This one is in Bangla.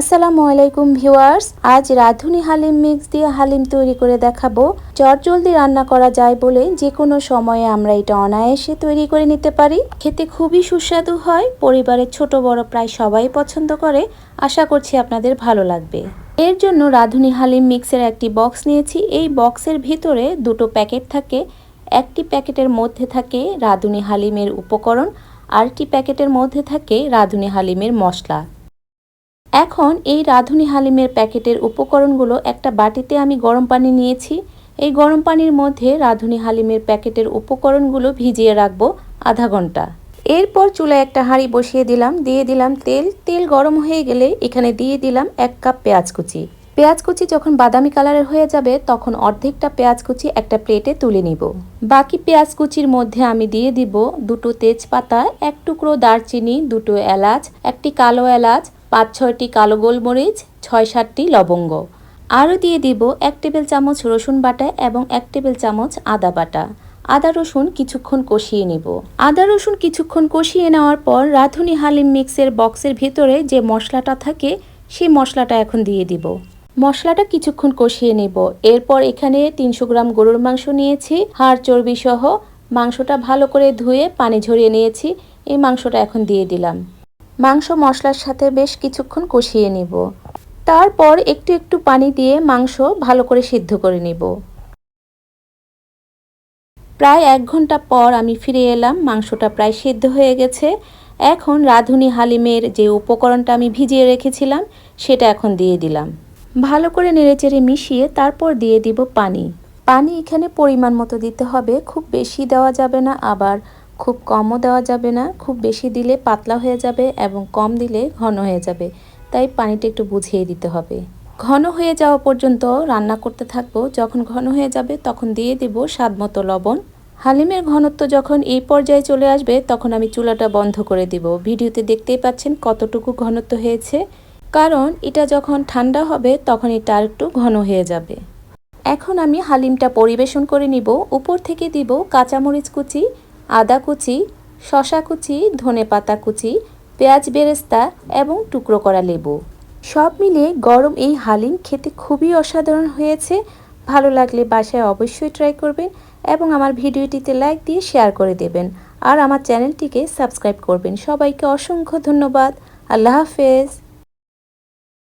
আসসালামু আলাইকুম ভিউয়ার্স, আজ রাঁধুনি হালিম মিক্স দিয়ে হালিম তৈরি করে দেখাবো। জলদি রান্না করা যায় বলে যে কোনো সময়ে আমরা এটা অনায়াসে তৈরি করে নিতে পারি। খেতে খুবই সুস্বাদু হয়, পরিবারের ছোট বড় প্রায় সবাই পছন্দ করে। আশা করছি আপনাদের ভালো লাগবে। এর জন্য রাঁধুনি হালিম মিক্সের একটি বক্স নিয়েছি। এই বক্সের ভিতরে দুটো প্যাকেট থাকে। একটি প্যাকেটের মধ্যে থাকে রাঁধুনি হালিমের উপকরণ, আরেকটি প্যাকেটের মধ্যে থাকে রাঁধুনি হালিমের মশলা। এখন এই রাঁধুনি হালিমের প্যাকেটের উপকরণগুলো একটা বাটিতে আমি গরম পানি নিয়েছি। এই গরম পানির মধ্যে রাঁধুনি হালিমের প্যাকেটের উপকরণগুলো ভিজিয়ে রাখব আধা ঘণ্টা। এরপর চুলায় একটা হাঁড়ি বসিয়ে দিলাম, দিয়ে দিলাম তেল। তেল গরম হয়ে গেলে এখানে দিয়ে দিলাম এক কাপ পেঁয়াজ কুচি। পেঁয়াজ কুচি যখন বাদামি কালারের হয়ে যাবে, তখন অর্ধেকটা পেঁয়াজ কুচি একটা প্লেটে তুলে নিব। বাকি পেঁয়াজ কুচির মধ্যে আমি দিয়ে দিব দুটো তেজপাতা, এক টুকরো দারচিনি, দুটো এলাচ, একটি কালো এলাচ পাঁচ ছয়টি কালো গোলমরিচ ছয় সাতটি লবঙ্গ। আরও দিয়ে দিব এক টেবিল চামচ রসুন বাটা এবং এক টেবিল চামচ আদা বাটা। আদা রসুন কিছুক্ষণ কষিয়ে নিব। আদা রসুন কিছুক্ষণ কষিয়ে নেওয়ার পর রাঁধুনি হালিম মিক্সের বক্সের ভিতরে যে মশলাটা থাকে, সেই মশলাটা এখন দিয়ে দিব। মশলাটা কিছুক্ষণ কষিয়ে নেব। এরপর এখানে তিনশো গ্রাম গরুর মাংস নিয়েছি, হাড় চর্বি সহ মাংসটা ভালো করে ধুয়ে পানি ঝরিয়ে নিয়েছি। এই মাংসটা এখন দিয়ে দিলাম। মাংস মশলার সাথে বেশ কিছুক্ষণ কষিয়ে নিব। তারপর একটু একটু পানি দিয়ে মাংস ভালো করে সিদ্ধ করে নিব। প্রায় এক ঘণ্টা পর আমি ফিরে এলাম, মাংসটা প্রায় সিদ্ধ হয়ে গেছে। এখন রাঁধুনি হালিমের যে উপকরণটা আমি ভিজিয়ে রেখেছিলাম, সেটা এখন দিয়ে দিলাম। ভালো করে নেড়েচেড়ে মিশিয়ে তারপর দিয়ে দিব পানি। পানি এখানে পরিমাণ মতো দিতে হবে, খুব বেশি দেওয়া যাবে না, আবার খুব কমও দেওয়া যাবে না, খুব বেশি দিলে পাতলা হয়ে যাবে এবং কম দিলে ঘন হয়ে যাবে। তাই পানিটা একটু বুঝিয়ে দিতে হবে। ঘন হয়ে যাওয়া পর্যন্ত রান্না করতে থাকব। যখন ঘন হয়ে যাবে তখন দিয়ে দেব স্বাদ মতো লবণ। হালিমের ঘনত্ব যখন এই পর্যায়ে চলে আসবে তখন আমি চুলাটা বন্ধ করে দিব। ভিডিওতে দেখতেই পাচ্ছেন কতটুকু ঘনত্ব হয়েছে। কারণ এটা যখন ঠান্ডা হবে তখন এটা একটু ঘন হয়ে যাবে। এখন আমি হালিমটা পরিবেশন করে নিব। উপর থেকে দিব কাঁচামরিচ কুচি আদা কুচি শশা কুচি, ধনে পাতা কুচি, পেঁয়াজ বেরেস্তা এবং টুকরো করা লেবু। সব মিলে গরম এই হালিম খেতে খুবই অসাধারণ হয়েছে। ভালো লাগলে বাসায় অবশ্যই ট্রাই করবেন এবং আমার ভিডিওটিতে লাইক দিয়ে শেয়ার করে দেবেন। আর আমার চ্যানেলটিকে সাবস্ক্রাইব করবেন। সবাইকে অসংখ্য ধন্যবাদ। আল্লাহ হাফেজ।